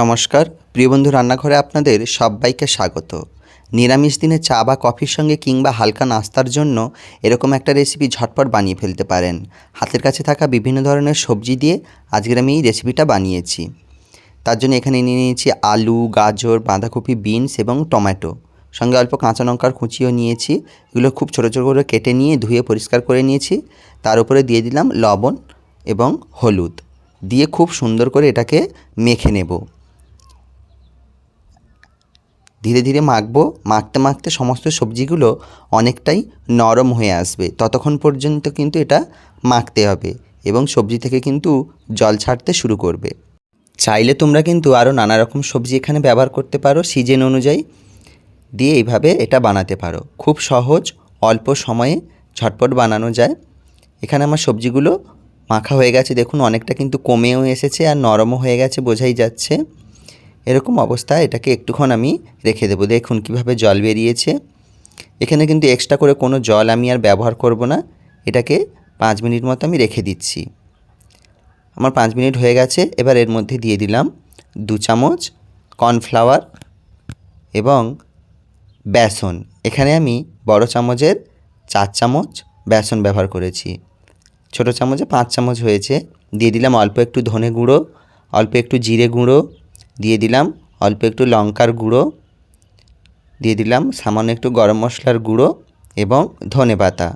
নমস্কার, প্রিয় বন্ধু রান্নাঘরে আপনাদের সবাইকে স্বাগত। নিরামিষ দিনে চা বা কফির সঙ্গে কিংবা হালকা নাস্তার জন্য এরকম একটা রেসিপি ঝটপট বানিয়ে ফেলতে পারেন। হাতের কাছে থাকা বিভিন্ন ধরনের সবজি দিয়ে আজকের আমি এই রেসিপিটা বানিয়েছি। তার জন্য এখানে নিয়ে নিয়েছি আলু, গাজর, বাঁধাকপি, বিনস এবং টমেটো। সঙ্গে অল্প কাঁচা লঙ্কার কুচিও নিয়েছি। এগুলো খুব ছোটো ছোটো করে কেটে নিয়ে ধুয়ে পরিষ্কার করে নিয়েছি। তার উপরে দিয়ে দিলাম লবণ এবং হলুদ। দিয়ে খুব সুন্দর করে এটাকে মেখে নেব। ধীরে ধীরে মাখবো, মাখতে মাখতে সমস্ত সবজিগুলো অনেকটাই নরম হয়ে আসবে। ততক্ষণ পর্যন্ত কিন্তু এটা মাখতে হবে এবং সবজি থেকে কিন্তু জল ছাড়তে শুরু করবে। চাইলে তোমরা কিন্তু আরও নানা রকম সবজি এখানে ব্যবহার করতে পারো, সিজন অনুযায়ী দিয়ে এইভাবে এটা বানাতে পারো। খুব সহজ, অল্প সময়ে ঝটপট বানানো যায়। এখানে আমার সবজিগুলো মাখা হয়ে গেছে, দেখুন অনেকটা কিন্তু কমেও এসেছে আর নরমও হয়ে গেছে, বোঝাই যাচ্ছে। এরকম অবস্থায় এটাকে একটুক্ষণ আমি রেখে দেবো। দেখুন কীভাবে জল বেরিয়েছে। এখানে কিন্তু এক্সট্রা করে কোনো জল আমি আর ব্যবহার করব না। এটাকে পাঁচ মিনিট মতো আমি রেখে দিচ্ছি। আমার পাঁচ মিনিট হয়ে গেছে। এবার এর মধ্যে দিয়ে দিলাম দু চামচ কর্নফ্লাওয়ার এবং বেসন। এখানে আমি বড় চামচের চার চামচ বেসন ব্যবহার করেছি। ছোটো চামচে পাঁচ চামচ হয়েছে। দিয়ে দিলাম অল্প একটু ধনে গুঁড়ো, অল্প একটু জিরে গুঁড়ো দিয়ে দিলাম অল্প একটু লঙ্কার গুঁড়ো, দিয়ে দিলাম সামান্য একটু গরম মশলার গুঁড়ো এবং ধনে পাতা।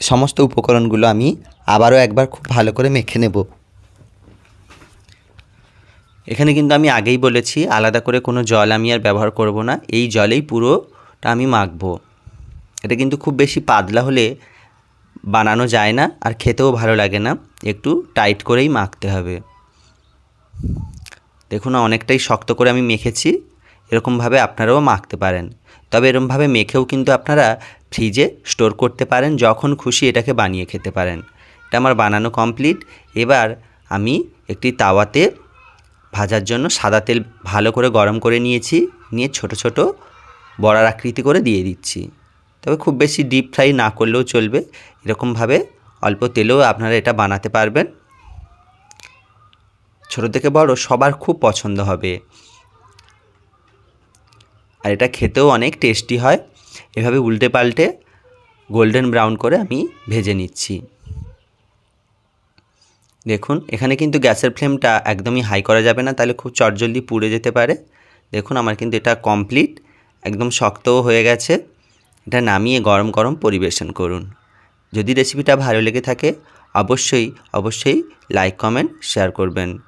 সমস্ত উপকরণগুলো আমি আবারও একবার খুব ভালো করে মেখে নেব। এখানে কিন্তু আমি আগেই বলেছি, আলাদা করে কোনো জল আমি আর ব্যবহার করব না, এই জলেই পুরোটা আমি মাখবো। এটা কিন্তু খুব বেশি পাতলা হলে বানানো যায় না আর খেতেও ভালো লাগে না, একটু টাইট করেই মাখতে হবে। দেখুন অনেকটাই শক্ত করে আমি মেখেছি। এরকমভাবে আপনারাও মাখতে পারেন। তবে এরকমভাবে মেখেও কিন্তু আপনারা ফ্রিজে স্টোর করতে পারেন, যখন খুশি এটাকে বানিয়ে খেতে পারেন। এটা আমার বানানো কমপ্লিট। এবার আমি একটি তাওয়াতে ভাজার জন্য সাদা তেল ভালো করে গরম করে নিয়েছি, নিয়ে ছোট ছোট বড়ার আকৃতি করে দিয়ে দিচ্ছি। তবে খুব বেশি ডিপ ফ্রাই না করলেও চলবে। এরকমভাবে অল্প তেলেও আপনারা এটা বানাতে পারবেন। ছোটো থেকে বড় সবার খুব পছন্দ হবে। আর এটা খেতেও অনেক টেস্টি হয়। এভাবে উল্টে পাল্টে গোল্ডেন ব্রাউন করে আমি ভেজে নিচ্ছি। দেখুন, এখানে কিন্তু গ্যাসের ফ্লেমটা একদমই হাই করা যাবে না, তাহলে খুব চটজলদি পুড়ে যেতে পারে। দেখুন, আমার কিন্তু এটা কমপ্লিট, একদম শক্তও হয়ে গেছে। এটা নামিয়ে গরম গরম পরিবেশন করুন। যদি রেসিপিটা ভালো লেগে থাকে, অবশ্যই অবশ্যই লাইক, কমেন্ট, শেয়ার করবেন।